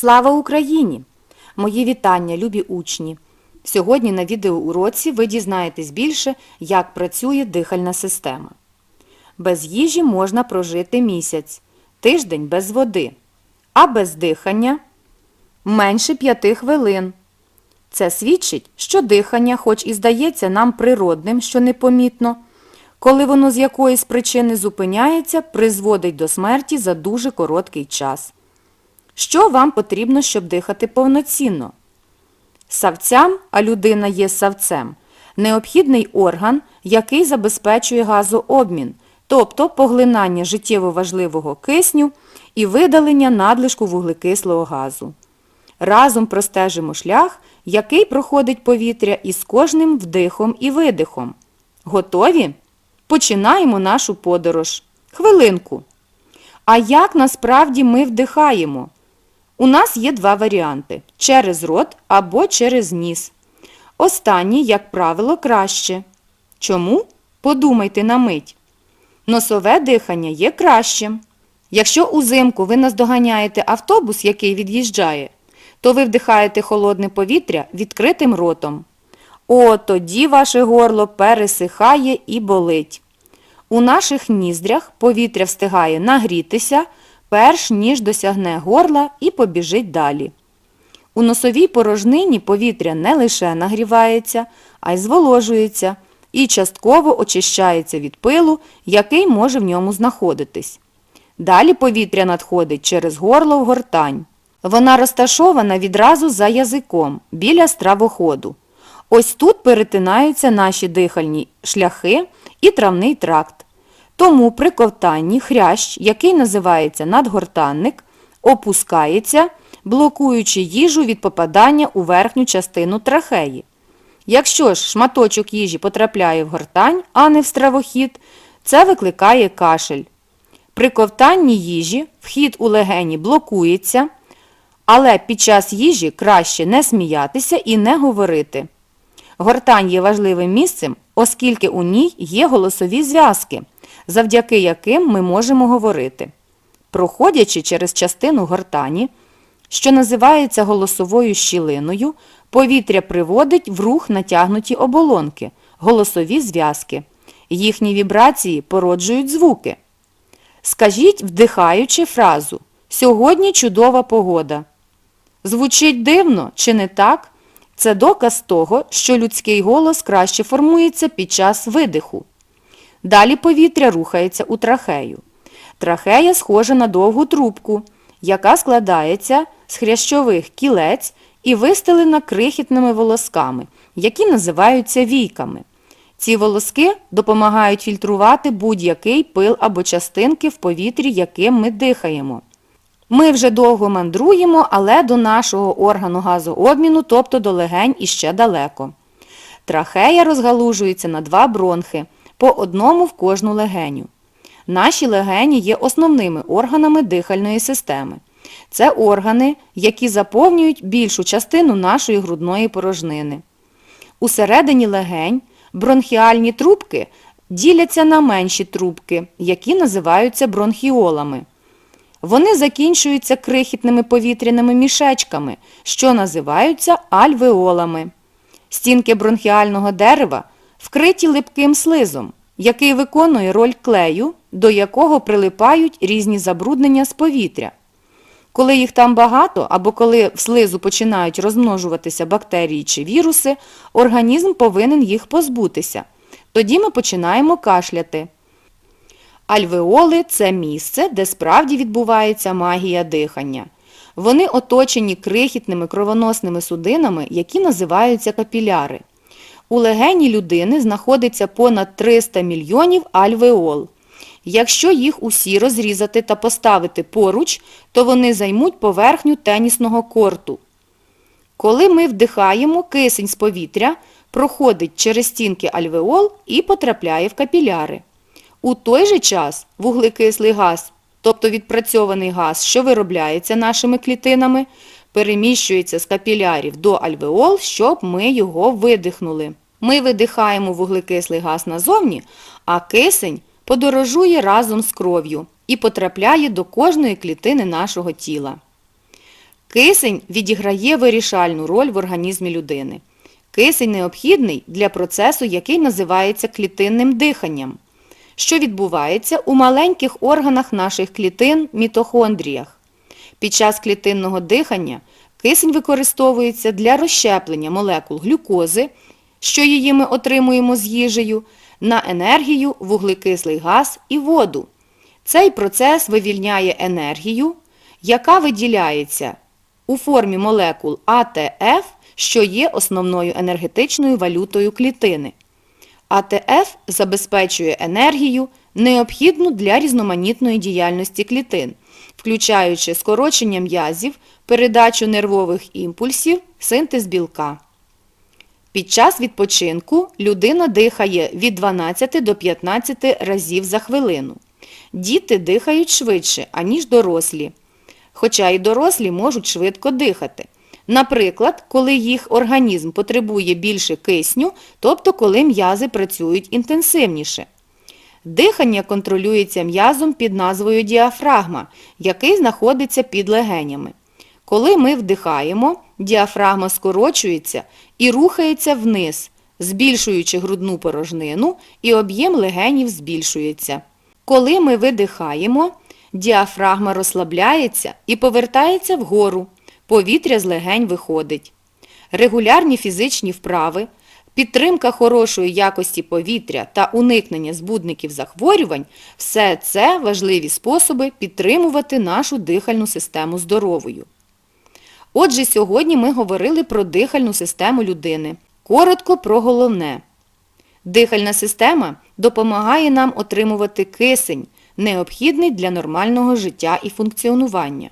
Слава Україні! Мої вітання, любі учні! Сьогодні на відеоуроці ви дізнаєтесь більше, як працює дихальна система. Без їжі можна прожити місяць, тиждень без води, а без дихання менше 5 хвилин. Це свідчить, що дихання, хоч і здається нам природним, що непомітно, коли воно з якоїсь причини зупиняється, призводить до смерті за дуже короткий час. Що вам потрібно, щоб дихати повноцінно? Савцям, а людина є савцем, необхідний орган, який забезпечує газообмін, тобто поглинання життєво важливого кисню і видалення надлишку вуглекислого газу. Разом простежимо шлях, який проходить повітря із кожним вдихом і видихом. Готові? Починаємо нашу подорож. Хвилинку. А як насправді ми вдихаємо? У нас є два варіанти через рот або через ніс. Останній, як правило, краще. Чому? Подумайте на мить. Носове дихання є кращим. Якщо узимку ви наздоганяєте автобус, який від'їжджає, то ви вдихаєте холодне повітря відкритим ротом. О, тоді ваше горло пересихає і болить. У наших ніздрях повітря встигає нагрітися, перш ніж досягне горла і побіжить далі. У носовій порожнині повітря не лише нагрівається, а й зволожується і частково очищається від пилу, який може в ньому знаходитись. Далі повітря надходить через горло в гортань. Вона розташована відразу за язиком, біля стравоходу. Ось тут перетинаються наші дихальні шляхи і травний тракт. Тому при ковтанні хрящ, який називається надгортанник, опускається, блокуючи їжу від попадання у верхню частину трахеї. Якщо ж шматочок їжі потрапляє в гортань, а не в стравохід, це викликає кашель. При ковтанні їжі вхід у легені блокується, але під час їжі краще не сміятися і не говорити. Гортань є важливим місцем, оскільки у ній є голосові зв'язки, завдяки яким ми можемо говорити. Проходячи через частину гортані, що називається голосовою щілиною, повітря приводить в рух натягнуті оболонки, голосові зв'язки. Їхні вібрації породжують звуки. Скажіть, вдихаючи фразу Сьогодні чудова погода. Звучить дивно чи не так? Це доказ того, що людський голос краще формується під час видиху. Далі повітря рухається у трахею. Трахея схожа на довгу трубку, яка складається з хрящових кілець і вистелена крихітними волосками, які називаються війками. Ці волоски допомагають фільтрувати будь-який пил або частинки в повітрі, яким ми дихаємо. Ми вже довго мандруємо, але до нашого органу газообміну, тобто до легень, іще далеко. Трахея розгалужується на два бронхи, по одному в кожну легеню. Наші легені є основними органами дихальної системи. Це органи, які заповнюють більшу частину нашої грудної порожнини. Усередині легень бронхіальні трубки діляться на менші трубки, які називаються бронхіолами. Вони закінчуються крихітними повітряними мішечками, що називаються альвеолами. Стінки бронхіального дерева вкриті липким слизом, який виконує роль клею, до якого прилипають різні забруднення з повітря. Коли їх там багато або коли в слизу починають розмножуватися бактерії чи віруси, організм повинен їх позбутися. Тоді ми починаємо кашляти. Альвеоли це місце, де справді відбувається магія дихання. Вони оточені крихітними кровоносними судинами, які називаються капіляри. У легені людини знаходиться понад 300 мільйонів альвеол. Якщо їх усі розрізати та поставити поруч, то вони займуть поверхню тенісного корту. Коли ми вдихаємо, кисень з повітря проходить через стінки альвеол і потрапляє в капіляри. У той же час вуглекислий газ, тобто відпрацьований газ, що виробляється нашими клітинами, переміщується з капілярів до альвеол, щоб ми його видихнули. Ми видихаємо вуглекислий газ назовні, а кисень подорожує разом з кров'ю і потрапляє до кожної клітини нашого тіла. Кисень відіграє вирішальну роль в організмі людини. Кисень необхідний для процесу, який називається клітинним диханням, що відбувається у маленьких органах наших клітин мітохондріях. Під час клітинного дихання кисень використовується для розщеплення молекул глюкози, що її ми отримуємо з їжею, на енергію, вуглекислий газ і воду. Цей процес вивільняє енергію, яка виділяється у формі молекул АТФ, що є основною енергетичною валютою клітини. АТФ забезпечує енергію, необхідну для різноманітної діяльності клітин, включаючи скорочення м'язів, передачу нервових імпульсів, синтез білка. Під час відпочинку людина дихає від 12 до 15 разів за хвилину. Діти дихають швидше, аніж дорослі. Хоча і дорослі можуть швидко дихати. Наприклад, коли їх організм потребує більше кисню, тобто коли м'язи працюють інтенсивніше. Дихання контролюється м'язом під назвою діафрагма, який знаходиться під легенями. Коли ми вдихаємо, діафрагма скорочується і рухається вниз, збільшуючи грудну порожнину і об'єм легенів збільшується. Коли ми видихаємо, діафрагма розслабляється і повертається вгору, повітря з легень виходить. Регулярні фізичні вправи, підтримка хорошої якості повітря та уникнення збудників захворювань – все це важливі способи підтримувати нашу дихальну систему здоровою. Отже, сьогодні ми говорили про дихальну систему людини. Коротко про головне. Дихальна система допомагає нам отримувати кисень, необхідний для нормального життя і функціонування.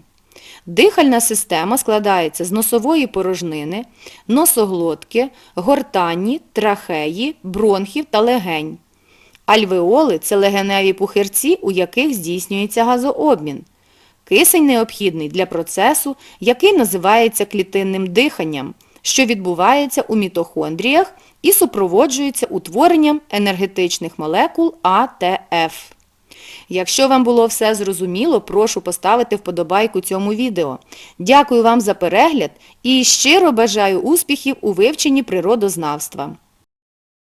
Дихальна система складається з носової порожнини, носоглотки, гортані, трахеї, бронхів та легень. Альвеоли – це легеневі пухирці, у яких здійснюється газообмін. Кисень необхідний для процесу, який називається клітинним диханням, що відбувається у мітохондріях і супроводжується утворенням енергетичних молекул АТФ. Якщо вам було все зрозуміло, прошу поставити вподобайку цьому відео. Дякую вам за перегляд і щиро бажаю успіхів у вивченні природознавства.